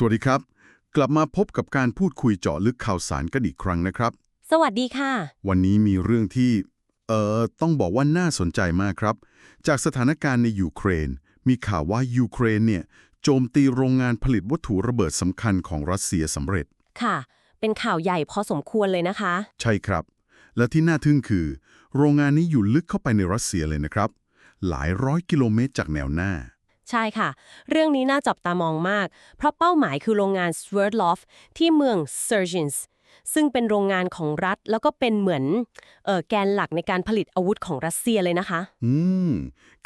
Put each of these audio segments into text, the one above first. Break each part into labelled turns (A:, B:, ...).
A: สวัสดีครับ กลับมาพบกับการพูดคุยเจาะลึกข่าวสารกันอีกครั้งนะครับ
B: สวัสดีค่ะ
A: วันนี้มีเรื่องที่ เอ่อ ต้องบอกว่าน่าสนใจมากครับ จากสถานการณ์ในยูเครน มีข่าวว่ายูเครนเนี่ยโจมตีโรงงานผลิตวัตถุระเบิดสำคัญของรัสเซียสำเร็จ
B: ค่ะ เป็นข่าวใหญ่พอสมควรเลยนะคะ
A: ใช่ครับ และที่น่าทึ่งคือ โรงงานนี้อยู่ลึกเข้าไปในรัสเซียเลยนะครับ หลายร้อยกิโลเมตรจากแนวหน้า
B: ใช่ค่ะ เรื่องนี้น่าจับตามองมาก เพราะเป้าหมายคือโรงงาน Sverdlov ที่เมือง s e r g i n s ซึ่งเป็นโรงงานของรัฐ แล้วก็เป็นเหมือนเออแกนหลักในการผลิตอาวุธของรัสเซียเลยนะคะ
A: อืม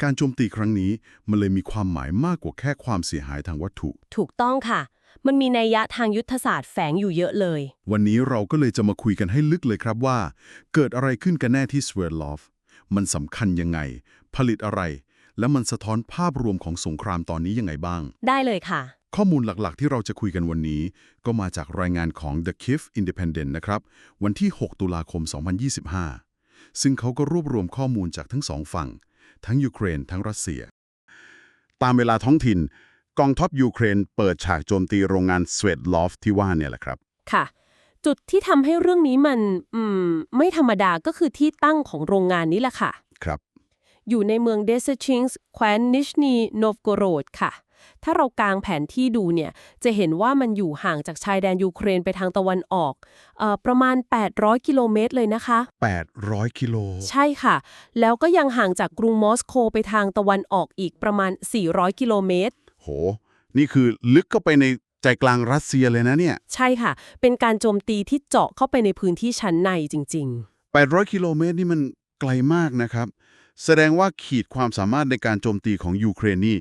A: การโจมตีครั้งนี้มันเลยมีความหมายมากกว่าแค่ความเสียหายทางวัตถุ
B: ถูกต้องค่ะ มันมีนัยยะทางยุทธศาสตร์แฝงอยู่เยอะเลย
A: วันนี้เราก็เลยจะมาคุยกันให้ลึกเลยครับว่า เกิดอะไรขึ้นกันแน่ที่สเวร์ลอฟมันสำคัญยังไง ผลิตอะไร และมันสะท้อนภาพรวมของสงครามตอนนี้ยังไงบ้าง
B: ได้เลยค่ะ
A: ข้อมูลหลักๆ ที่เราจะคุยกันวันนี้ ก็มาจากรายงานของ The Kiev Independent นะครับ วันที่ 6 ตุลาคม 2025 ซึ่งเขาก็รวบรวมข้อมูลจากทั้งสองฝั่ง ทั้งยูเครน ทั้งรัสเซีย ตามเวลาท้องถิ่น กองทัพยูเครนเปิดฉากโจมตีโรงงานสเวตลอฟที่ว่าเนี่ยแหละครับ
B: ค่ะจุดที่ทำให้เรื่องนี้มัน อืม ไม่ธรรมดาก็คือที่ตั้งของโรงงานนี้แหละค่ะ
A: ครับ
B: อยู่ในเมืองเดซชิงส์แคว้นนิชนีโนฟโกโรดค่ะ ถ้าเรากางแผนที่ดูเนี่ย จะเห็นว่ามันอยู่ห่างจากชายแดนยูเครนไปทางตะวันออกเอ่อประมาณ 800 กิโลเมตรเลยนะคะ
A: 800 กิโล
B: ใช่ค่ะ แล้วก็ยังห่างจากกรุงมอสโกไปทางตะวันออกอีกประมาณ 400 กิโลเมตร
A: โห นี่คือลึกเข้าไปในใจกลางรัสเซียเลยนะเนี่ย
B: ใช่ค่ะ เป็นการโจมตีที่เจาะเข้าไปในพื้นที่ชั้นในจริง
A: 800 กิโลเมตรนี่มันไกลมากนะครับ แสดงว่าขีดความสามารถในการโจมตีของยูเครนนี่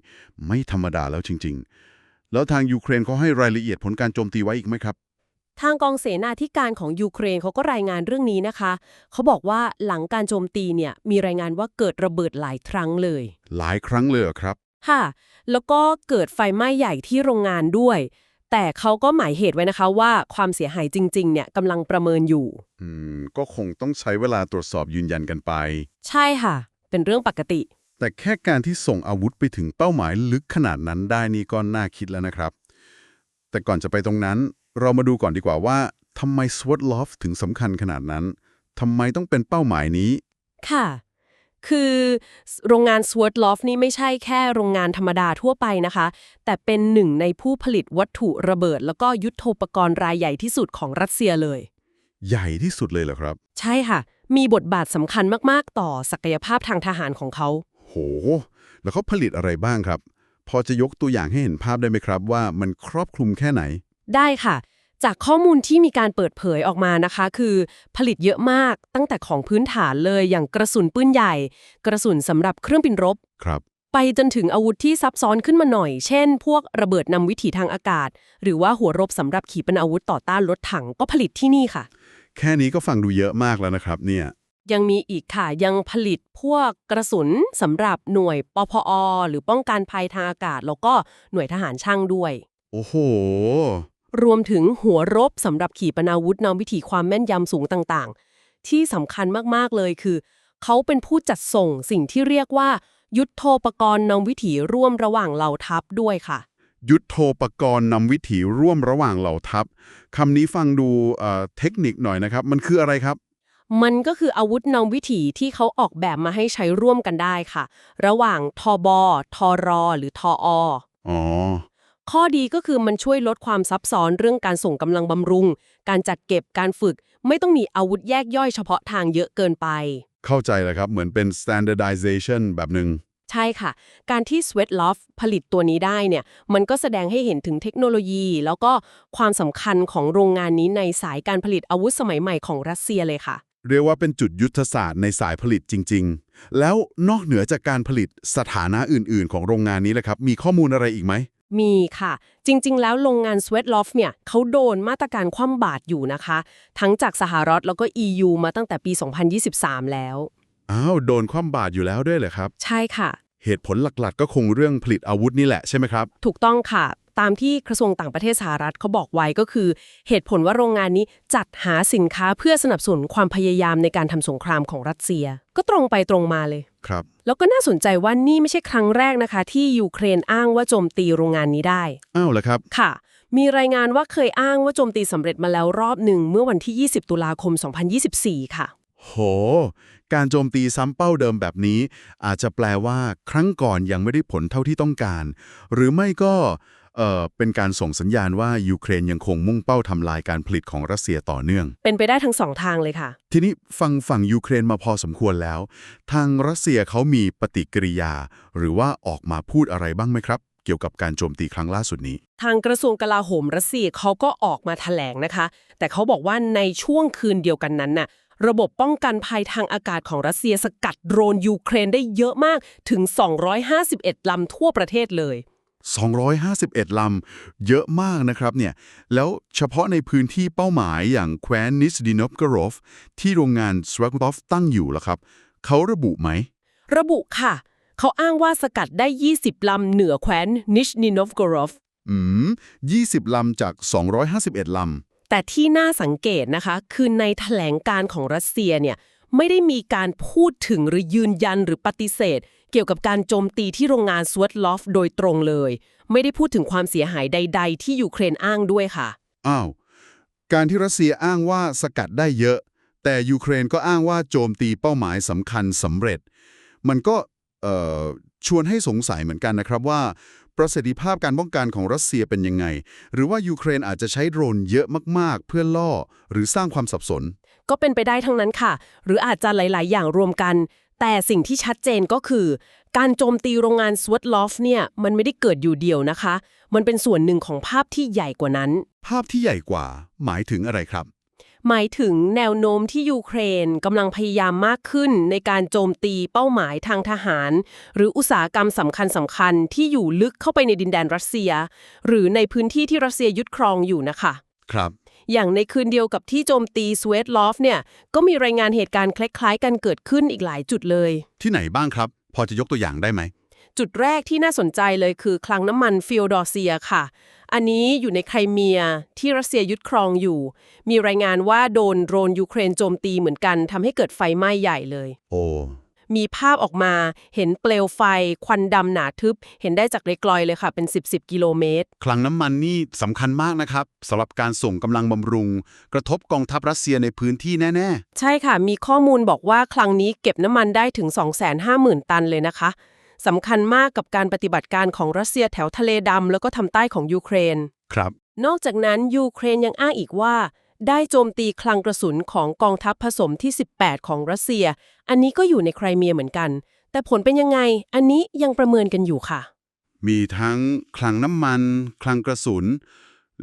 A: ไม่ธรรมดาแล้วจริง ๆ แล้วทางยูเครนเขาให้รายละเอียดผลการโจมตีไว้อีกไหมครับ
B: ๆทางกองเสนาธิการของยูเครนเขาก็รายงานเรื่องนี้นะคะ เขาบอกว่าหลังการโจมตีเนี่ยมีรายงานว่าเกิดระเบิดหลายครั้งเลย
A: หลายครั้งเลยเหรอครับ
B: ค่ะ แล้วก็เกิดไฟไหม้ใหญ่ที่โรงงานด้วย แต่เขาก็หมายเหตุไว้นะคะว่าความเสียหายจริงๆเนี่ยกำลังประเมินอยู่
A: อืม ก็คงต้องใช้เวลาตรวจสอบยืนยันกันไป
B: ใช่ค่ะ เป็นเรื่องปกติ
A: แต่แค่การที่ส่งอาวุธไปถึงเป้าหมายลึกขนาดนั้นได้นี่ก็น่าคิดแล้วนะครับ แต่ก่อนจะไปตรงนั้น เรามาดูก่อนดีกว่าว่าทำไมสวอตลอฟถึงสำคัญขนาดนั้นทำไมต้องเป็นเป้าหมายนี้
B: ค่ะ คือโรงงานสว r ตลอฟนี่ไม่ใช่แค่โรงงานธรรมดาทั่วไปนะคะ แต่เป็นหนึ่งในผู้ผลิตวัตถุระเบิด แล้วก็ยุทโธปกรณ์รายใหญ่ที่สุดของรัสเซียเลย
A: ใหญ่ที่สุดเลยเหรอครับ
B: ใช่ค่ะมีบทบาทสำคัญมากๆ ต่อศักยภาพทางทหารของเขา
A: โห แล้วเขาผลิตอะไรบ้างครับ พอจะยกตัวอย่างให้เห็นภาพได้ไหมครับ ว่ามันครอบคลุมแค่ไหน
B: ได้ค่ะ จากข้อมูลที่มีการเปิดเผยออกมานะคะ คือ ผลิตเยอะมากตั้งแต่ของพื้นฐานเลยอย่างกระสุนปืนใหญ่ กระสุนสำหรับเครื่องบินรบ
A: ครับ
B: ไปจนถึงอาวุธที่ซับซ้อนขึ้นมาหน่อย เช่น พวกระเบิดนำวิถีทางอากาศ หรือว่าหัวรบสำหรับขีปนาวุธต่อต้านรถถังก็ผลิตที่นี่ค่ะ
A: แค่นี้ก็ฟังดูเยอะมากแล้วนะครับเนี่ย
B: ยังมีอีกค่ะ ยังผลิตพวกกระสุนสำหรับหน่วยปพอ หรือป้องกันภัยทางอากาศ แล้วก็หน่วยทหารช่างด้วย
A: โอ้โห
B: รวมถึงหัวรบสำหรับขีปนาวุธนำวิถีความแม่นยำสูงต่างๆ ที่สำคัญมากๆเลยคือ เขาเป็นผู้จัดส่งสิ่งที่เรียกว่า ยุทโธปกรณ์นำวิถีร่วมระหว่างเหล่าทัพด้วยค่ะ
A: ยุทโธปกรณ์นำวิถีร่วมระหว่างเหล่าทัพคำนี้ฟังดูเอ่อเทคนิคหน่อยนะครับ มันคืออะไรครับ
B: มันก็คืออาวุธนำวิถีที่เขาออกแบบมาให้ใช้ร่วมกันได้ค่ะ ระหว่างทบทรหรือทอ
A: อ๋อ
B: ข้อดีก็คือมันช่วยลดความซับซ้อนเรื่องการส่งกำลังบำรุง การจัดเก็บการฝึก ไม่ต้องมีอาวุธแยกย่อยเฉพาะทางเยอะเกินไป
A: เข้าใจแล้วครับ เหมือนเป็น standardization แบบหนึ่ง
B: ใช่ค่ะ การที่ Swetlov ผลิตตัวนี้ได้เนี่ย มันก็แสดงให้เห็นถึงเทคโนโลยี แล้วก็ความสำคัญของโรงงานนี้ในสายการผลิตอาวุธสมัยใหม่ของรัสเซียเลยค่ะ
A: เรียกว่าเป็นจุดยุทธศาสตร์ในสายผลิตจริง ๆ แล้วนอกเหนือจากการผลิตสถานะอื่น ๆ ของโรงงานนี้แหละครับ มีข้อมูลอะไรอีกไหม
B: มีค่ะ จริง ๆ แล้วโรงงาน Swetlov เนี่ยเขาโดนมาตรการคว่ำบาตรอยู่นะคะ ทั้งจากสหรัฐแล้วก็ EU มาตั้งแต่ปี 2023 แล้ว
A: อ้าว โดนคว่ำบาตรอยู่แล้วด้วยเหรอครับ
B: ใช่ค่ะ
A: เหตุผลหลักๆ ก็คงเรื่องผลิตอาวุธนี่แหละใช่ไหมครับ
B: ถูกต้องค่ะ ตามที่กระทรวงต่างประเทศสหรัฐเขาบอกไว้ก็คือ เหตุผลว่าโรงงานนี้จัดหาสินค้าเพื่อสนับสนุนความพยายามในการทำสงครามของรัสเซีย ก็ตรงไปตรงมาเลย
A: ครับ
B: แล้วก็น่าสนใจว่านี่ไม่ใช่ครั้งแรกนะคะ ที่ยูเครนอ้างว่าโจมตีโรงงานนี้ได้
A: อ้าวเหรอครับ
B: ค่ะ มีรายงานว่าเคยอ้างว่าโจมตีสำเร็จมาแล้วรอบหนึ่งเมื่อวันที่ 20 ตุลาคม 2024 ค่ะ
A: โห การโจมตีซ้ำเป้าเดิมแบบนี้ อาจจะแปลว่าครั้งก่อนยังไม่ได้ผลเท่าที่ต้องการ หรือไม่ก็เอ่อเป็นการส่งสัญญาณว่ายูเครนยังคงมุ่งเป้าทำลายการผลิตของรัสเซียต่อเนื่อง
B: เป็นไปได้ทั้งสองทางเลยค่ะ
A: ทีนี้ฟังฝั่งยูเครนมาพอสมควรแล้ว ทางรัสเซียเขามีปฏิกิริยา หรือว่าออกมาพูดอะไรบ้างไหมครับ เกี่ยวกับการโจมตีครั้งล่าสุดนี้
B: ทางกระทรวงกลาโหมรัสเซียเขาก็ออกมาแถลงนะคะ แต่เขาบอกว่าในช่วงคืนเดียวกันนั้นน่ะ ระบบป้องกันภัยทางอากาศของรัสเซียสกัดโดรนยูเครนได้เยอะมากถึง 251 ลำทั่วประเทศเลย
A: 251 ลำ เยอะมากนะครับเนี่ย แล้วเฉพาะในพื้นที่เป้าหมายอย่างแคว้นนิสดินอฟกรอฟที่โรงงานสวากตอฟตั้งอยู่แล้วครับ เขาระบุไหม
B: ระบุค่ะ เขาอ้างว่าสกัดได้ 20 ลำเหนือแคว้นนิชนินอฟกรอฟ
A: อืม 20 ลำจาก 251 ลำ
B: แต่ที่น่าสังเกตนะคะคือในแถลงการของรัสเซียเนี่ยไม่ได้มีการพูดถึงหรือยืนยันหรือปฏิเสธ เกี่ยวกับการโจมตีที่โรงงานสวตลอฟโดยตรงเลย ไม่ได้พูดถึงความเสียหายใด ๆ ที่ยูเครนอ้างด้วยค่ะ
A: อ้าว การที่รัสเซียอ้างว่าสกัดได้เยอะ แต่ยูเครนก็อ้างว่าโจมตีเป้าหมายสำคัญสำเร็จ มันก็ชวนให้สงสัยเหมือนกันนะครับว่า ประสิทธิภาพการป้องกันของรัสเซียเป็นยังไง หรือว่ายูเครนอาจจะใช้โดรนเยอะมากๆ เพื่อล่อ หรือสร้างความสับสน
B: ก็เป็นไปได้ทั้งนั้นค่ะ หรืออาจจะหลาย ๆ อย่างรวมกัน แต่สิ่งที่ชัดเจนก็คือ การโจมตีโรงงานสวตลอฟเนี่ยมันไม่ได้เกิดอยู่เดียวนะคะ มันเป็นส่วนหนึ่งของภาพที่ใหญ่กว่านั้น
A: ภาพที่ใหญ่กว่า หมายถึงอะไรครับ
B: หมายถึงแนวโน้มที่ยูเครนกำลังพยายามมากขึ้นในการโจมตีเป้าหมายทางทหาร หรืออุตสาหกรรมสำคัญสำคัญๆที่อยู่ลึกเข้าไปในดินแดนรัสเซีย หรือในพื้นที่ที่รัสเซียยึดครองอยู่นะคะ
A: ครับ
B: อย่างในคืนเดียวกับที่โจมตีสวีตลอฟเนี่ยก็มีรายงานเหตุการณ์คล้ายๆ กันเกิดขึ้นอีกหลายจุดเลย
A: ที่ไหนบ้างครับ พอจะยกตัวอย่างได้ไหม
B: จุดแรกที่น่าสนใจเลยคือคลังน้ำมันฟิลดอร์เซียค่ะ อันนี้อยู่ในไครเมียที่รัสเซียยึดครองอยู่ มีรายงานว่าโดนโดรนยูเครนโจมตีเหมือนกันทำให้เกิดไฟไหม้ใหญ่เลย
A: โอ้
B: มีภาพออกมาเห็นเปลวไฟควันดำหนาทึบ เห็นได้จากไกลๆเลยค่ะ เป็น 10 10กิโลเมตร
A: คลังน้ำมันนี่สำคัญมากนะครับสำหรับการส่งกำลังบำรุง กระทบกองทัพรัสเซียในพื้นที่แน่
B: ใช่ค่ะ มีข้อมูลบอกว่าคลังนี้เก็บน้ำมันได้ถึง 250,000 ตันเลยนะคะ สำคัญมากกับการปฏิบัติการของรัสเซียแถวทะเลดำแล้วก็ทำใต้ของยูเครน
A: ๆครับ
B: นอกจากนั้นยูเครนยังอ้างอีกว่า ได้โจมตีคลังกระสุนของกองทัพผสมที่ 18 ของรัสเซีย อันนี้ก็อยู่ในไครเมียเหมือนกัน แต่ผลเป็นยังไง อันนี้ยังประเมินกันอยู่ค่ะ
A: มีทั้งคลังน้ำมัน คลังกระสุน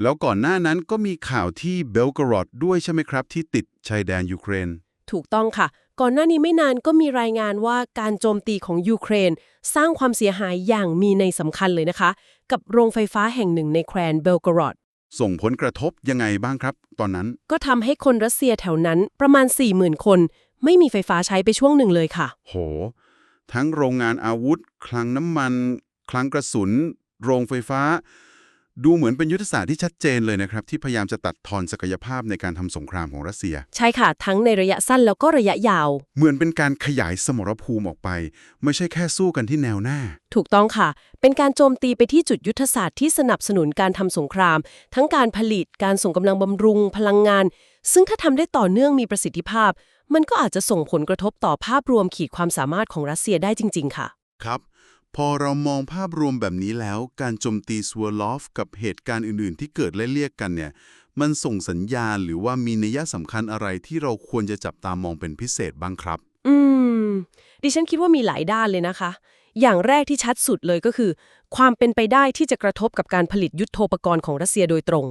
A: แล้วก่อนหน้านั้นก็มีข่าวที่เบลกรอดด้วยใช่ไหมครับ ที่ติดชายแดนยูเครน
B: ถูกต้องค่ะ ก่อนหน้านี้ไม่นานก็มีรายงานว่าการโจมตีของยูเครน สร้างความเสียหายอย่างมีในสำคัญเลยนะคะ กับโรงไฟฟ้าแห่งหนึ่งในแคว้นเบลกรอด
A: ส่งผลกระทบยังไงบ้างครับ ตอนนั้น
B: ก็ทำให้คนรัสเซียแถวนั้นประมาณ 40,000 คน ไม่มีไฟฟ้าใช้ไปช่วงหนึ่งเลยค่ะ
A: โห ทั้งโรงงานอาวุธ คลังน้ำมัน คลังกระสุน โรงไฟฟ้า ดูเหมือนเป็นยุทธศาสตร์ที่ชัดเจนเลยนะครับ ที่พยายามจะตัดทอนศักยภาพในการทำสงครามของรัสเซีย
B: ใช่ค่ะ ทั้งในระยะสั้นแล้วก็ระยะยาว
A: เหมือนเป็นการขยายสมรภูมิออกไป ไม่ใช่แค่สู้กันที่แนวหน้า
B: ถูกต้องค่ะ เป็นการโจมตีไปที่จุดยุทธศาสตร์ที่สนับสนุนการทำสงคราม ทั้งการผลิต การส่งกำลังบำรุง พลังงาน ซึ่งถ้าทำได้ต่อเนื่องมีประสิทธิภาพ มันก็อาจจะส่งผลกระทบต่อภาพรวมขีดความสามารถของรัสเซียได้จริง ๆ ค่ะ
A: ครับ พอเรามองภาพรวมแบบนี้แล้ว การโจมตีสวอลอฟกับเหตุการณ์อื่นๆ ที่เกิดไล่เรียกกันเนี่ย มันส่งสัญญาณหรือว่ามีนัยสำคัญอะไรที่เราควรจะจับตามองเป็นพิเศษบ้างครับ
B: อืม ดิฉันคิดว่ามีหลายด้านเลยนะคะ อย่างแรกที่ชัดสุดเลยก็คือ ความเป็นไปได้ที่จะกระทบกับการผลิตยุทโธปกรณ์ของรัสเซียโดยตรง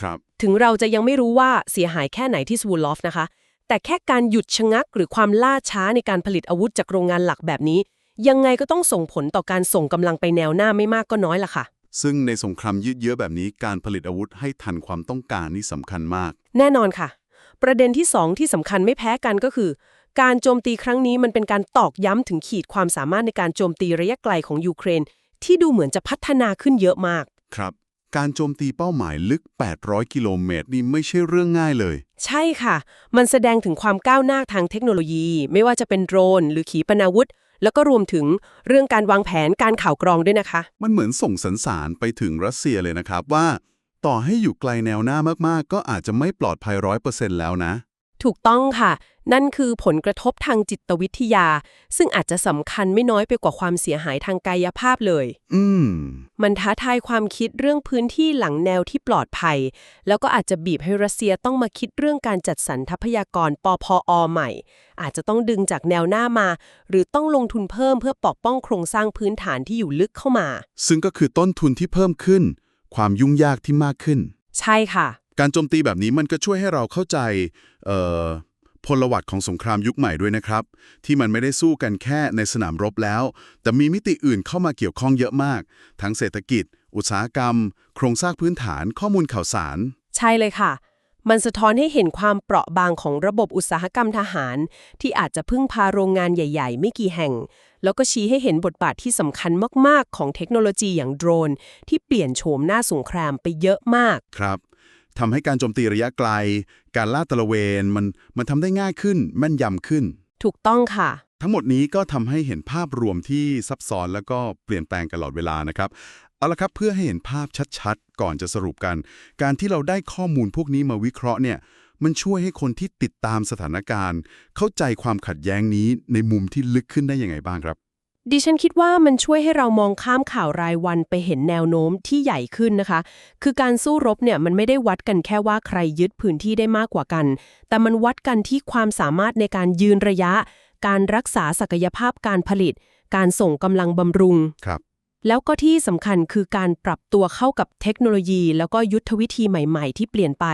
A: ครับ
B: ถึงเราจะยังไม่รู้ว่าเสียหายแค่ไหนที่สวูลอฟนะคะ แต่แค่การหยุดชะงัก หรือความล่าช้าในการผลิตอาวุธจากโรงงานหลักแบบนี้ ยังไงก็ต้องส่งผลต่อการส่งกำลังไปแนวหน้าไม่มากก็น้อยล่ะค่ะ
A: ซึ่งในสงครามยืดเยื้อแบบนี้การผลิตอาวุธให้ทันความต้องการนี่สำคัญมาก
B: แน่นอนค่ะ ประเด็นที่สองที่สำคัญไม่แพ้กันก็คือ การโจมตีครั้งนี้มันเป็นการตอกย้ำถึงขีดความสามารถในการโจมตีระยะไกลของยูเครน ที่ดูเหมือนจะพัฒนาขึ้นเยอะมาก
A: ครับ การโจมตีเป้าหมายลึก 800 กิโลเมตรนี่ไม่ใช่เรื่องง่ายเลย
B: ใช่ค่ะ มันแสดงถึงความก้าวหน้าทางเทคโนโลยี ไม่ว่าจะเป็นโดรน หรือขีปนาวุธ แล้วก็รวมถึงเรื่องการวางแผนการข่าวกรองด้วยนะคะ
A: มันเหมือนส่งสัญสารไปถึงรัสเซียเลยนะครับว่า ต่อให้อยู่ไกลแนวหน้ามากๆ ก็อาจจะไม่ปลอดภัยร้อยเปอร์เซ็นต์แล้วนะ
B: ถูกต้องค่ะ นั่นคือผลกระทบทางจิตวิทยา ซึ่งอาจจะสำคัญไม่น้อยไปกว่าความเสียหายทางกายภาพเลย
A: อืม
B: มันท้าทายความคิดเรื่องพื้นที่หลังแนวที่ปลอดภัย แล้วก็อาจจะบีบให้รัสเซียต้องมาคิดเรื่องการจัดสรรทรัพยากรปพอใหม่ อาจจะต้องดึงจากแนวหน้ามา หรือต้องลงทุนเพิ่มเพื่อปกป้องโครงสร้างพื้นฐานที่อยู่ลึกเข้ามา
A: ซึ่งก็คือต้นทุนที่เพิ่มขึ้น ความยุ่งยากที่มากขึ้น
B: ใช่ค่ะ
A: การโจมตีแบบนี้มันก็ช่วยให้เราเข้าใจเอ่อพลวัตของสงครามยุคใหม่ด้วยนะครับ ที่มันไม่ได้สู้กันแค่ในสนามรบแล้ว แต่มีมิติอื่นเข้ามาเกี่ยวข้องเยอะมาก ทั้งเศรษฐกิจ อุตสาหกรรม โครงสร้างพื้นฐานข้อมูลข่าวสาร
B: ใช่เลยค่ะ มันสะท้อนให้เห็นความเปราะบางของระบบอุตสาหกรรมทหาร ที่อาจจะพึ่งพาโรงงานใหญ่ ๆ ไม่กี่แห่ง แล้วก็ชี้ให้เห็นบทบาทที่สำคัญมาก ๆ ของเทคโนโลยีอย่างโดรน ที่เปลี่ยนโฉมหน้าสงครามไปเยอะมาก
A: ครับ ทำให้การโจมตีระยะไกล การล่าตระเวน มันมันทำได้ง่ายขึ้น แม่นยำขึ้น
B: ถูกต้องค่ะ
A: ทั้งหมดนี้ก็ทำให้เห็นภาพรวมที่ซับซ้อนแล้วก็เปลี่ยนแปลงตลอดเวลานะครับ เอาละครับเพื่อให้เห็นภาพชัดๆ ก่อนจะสรุปกัน การที่เราได้ข้อมูลพวกนี้มาวิเคราะห์เนี่ยมันช่วยให้คนที่ติดตามสถานการณ์ เข้าใจความขัดแย้งนี้ในมุมที่ลึกขึ้นได้ยังไงบ้างครับ
B: ดิฉันคิดว่ามันช่วยให้เรามองข้ามข่าวรายวันไปเห็นแนวโน้มที่ใหญ่ขึ้นนะคะ คือการสู้รบเนี่ยมันไม่ได้วัดกันแค่ว่าใครยึดพื้นที่ได้มากกว่ากัน แต่มันวัดกันที่ความสามารถในการยืนระยะ การรักษาศักยภาพการผลิต การส่งกำลังบำรุง
A: ครับ
B: แล้วก็ที่สำคัญคือการปรับตัวเข้ากับเทคโนโลยี แล้วก็ยุทธวิธีใหม่ ๆ ที่เปลี่ยนไป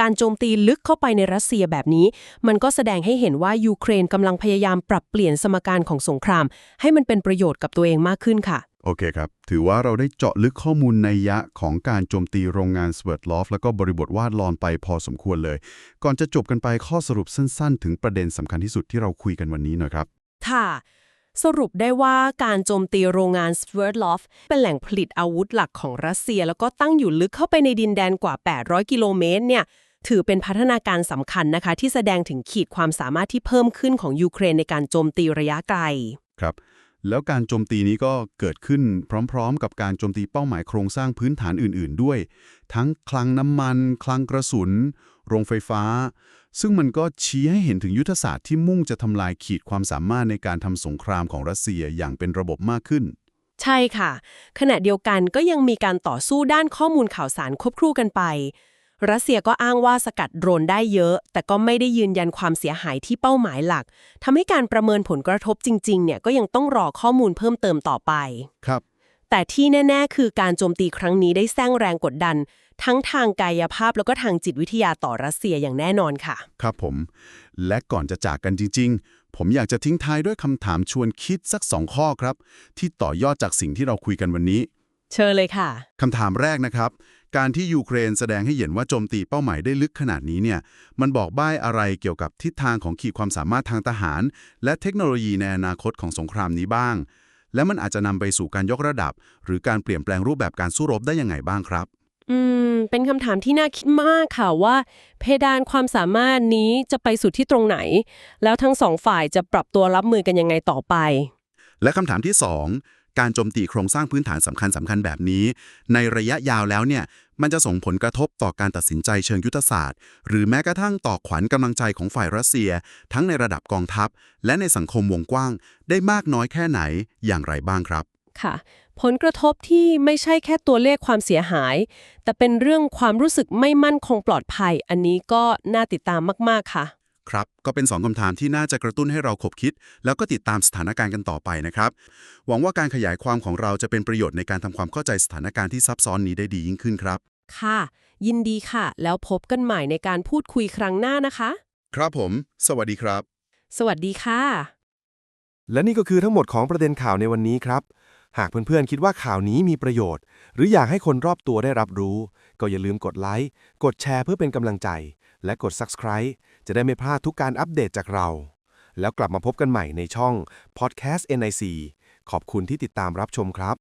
B: การโจมตีลึกเข้าไปในรัสเซียแบบนี้ มันก็แสดงให้เห็นว่ายูเครนกำลังพยายามปรับเปลี่ยนสมการของสงคราม ให้มันเป็นประโยชน์กับตัวเองมากขึ้นค่ะ
A: โอเคครับ ถือว่าเราได้เจาะลึกข้อมูลในยยะของการโจมตีโรงงานสเวิร์ตลอฟแล้วก็บริบทวาดลอนไปพอสมควรเลย ก่อนจะจบกันไปข้อสรุปสั้น ๆ ถึงประเด็นสำคัญที่สุดที่เราคุยกันวันนี้หน่อยครับ
B: ค่ะ สรุปได้ว่าการโจมตีโรงงานสเวิร์ตลอฟเป็นแหล่งผลิตอาวุธหลักของรัสเซีย แล้วก็ตั้งอยู่ลึกเข้าไปในดินแดนกว่า 800 กิโลเมตรเนี่ยถือเป็นพัฒนาการสำคัญนะคะ ที่แสดงถึงขีดความสามารถที่เพิ่มขึ้นของยูเครนในการโจมตีระยะไกล
A: ครับ แล้วการโจมตีนี้ก็เกิดขึ้นพร้อมๆ กับการโจมตีเป้าหมายโครงสร้างพื้นฐานอื่น ๆ ด้วย ทั้งคลังน้ำมัน คลังกระสุน โรงไฟฟ้า ซึ่งมันก็ชี้ให้เห็นถึงยุทธศาสตร์ที่มุ่งจะทำลายขีดความสามารถในการทำสงครามของรัสเซียอย่างเป็นระบบมากขึ้น
B: ใช่ค่ะ ขณะเดียวกันก็ยังมีการต่อสู้ด้านข้อมูลข่าวสารควบคู่กันไป รัสเซียก็อ้างว่าสกัดโดรนได้เยอะ แต่ก็ไม่ได้ยืนยันความเสียหายที่เป้าหมายหลักทำให้การประเมินผลกระทบจริงๆ เนี่ยก็ยังต้องรอข้อมูลเพิ่มเติมต่อไป
A: ครับ
B: แต่ที่แน่ ๆ คือการโจมตีครั้งนี้ได้สร้างแรงกดดัน ทั้งทางกายภาพแล้วก็ทางจิตวิทยาต่อรัสเซียอย่างแน่นอนค่ะ
A: ครับผม และก่อนจะจากกันจริง ๆ ผมอยากจะทิ้งท้ายด้วยคำถามชวนคิดสักสองข้อครับ ที่ต่อยอดจากสิ่งที่เราคุยกันวันนี้
B: เชิญเลยค่ะ
A: คำถามแรกนะครับ การที่ยูเครนแสดงให้เห็นว่าโจมตีเป้าหมายได้ลึกขนาดนี้เนี่ย มันบอกใบ้อะไรเกี่ยวกับทิศทางของขีดความสามารถทางทหาร และเทคโนโลยีในอนาคตของสงครามนี้บ้างและมันอาจจะนำไปสู่การยกระดับ หรือการเปลี่ยนแปลงรูปแบบการสู้รบได้ยังไงบ้างครับ
B: อืม เป็นคำถามที่น่าคิดมากค่ะว่า เพดานความสามารถนี้จะไปสุดที่ตรงไหน แล้วทั้งสองฝ่ายจะปรับตัวรับมือกันยังไงต่อไป
A: และคำถามที่ 2 การโจมตีโครงสร้างพื้นฐานสำคัญสำคัญแบบนี้ ในระยะยาวแล้วเนี่ย มันจะส่งผลกระทบต่อการตัดสินใจเชิงยุทธศาสตร์ หรือแม้กระทั่งต่อขวัญกำลังใจของฝ่ายรัสเซีย ทั้งในระดับกองทัพ และในสังคมวงกว้าง ได้มากน้อยแค่ไหนอย่างไรบ้างครับ
B: ค่ะ ผลกระทบที่ไม่ใช่แค่ตัวเลขความเสียหาย แต่เป็นเรื่องความรู้สึกไม่มั่นคงปลอดภัย อันนี้ก็น่าติดตามมากๆค่ะ
A: ครับ ก็เป็น 2คำถามที่น่าจะกระตุ้นให้เราขบคิด แล้วก็ติดตามสถานการณ์กันต่อไปนะครับ หวังว่าการขยายความของเราจะเป็นประโยชน์ในการทำความเข้าใจสถานการณ์ที่ซับซ้อนนี้ได้ดียิ่งขึ้นครับ
B: ค่ะ ยินดีค่ะ แล้วพบกันใหม่ในการพูดคุยครั้งหน้านะคะ
A: ครับผม สวัสดีครับ
B: สวัสดีค่ะ
C: และนี่ก็คือทั้งหมดของประเด็นข่าวในวันนี้ครับ หากเพื่อนๆคิดว่าข่าวนี้มีประโยชน์ หรืออยากให้คนรอบตัวได้รับรู้ ก็อย่าลืมกดไลค์ กดแชร์เพื่อเป็นกำลังใจ และกด Subscribe จะได้ไม่พลาดทุกการอัปเดตจากเรา แล้วกลับมาพบกันใหม่ในช่อง Podcast NIC ขอบคุณที่ติดตามรับชมครับ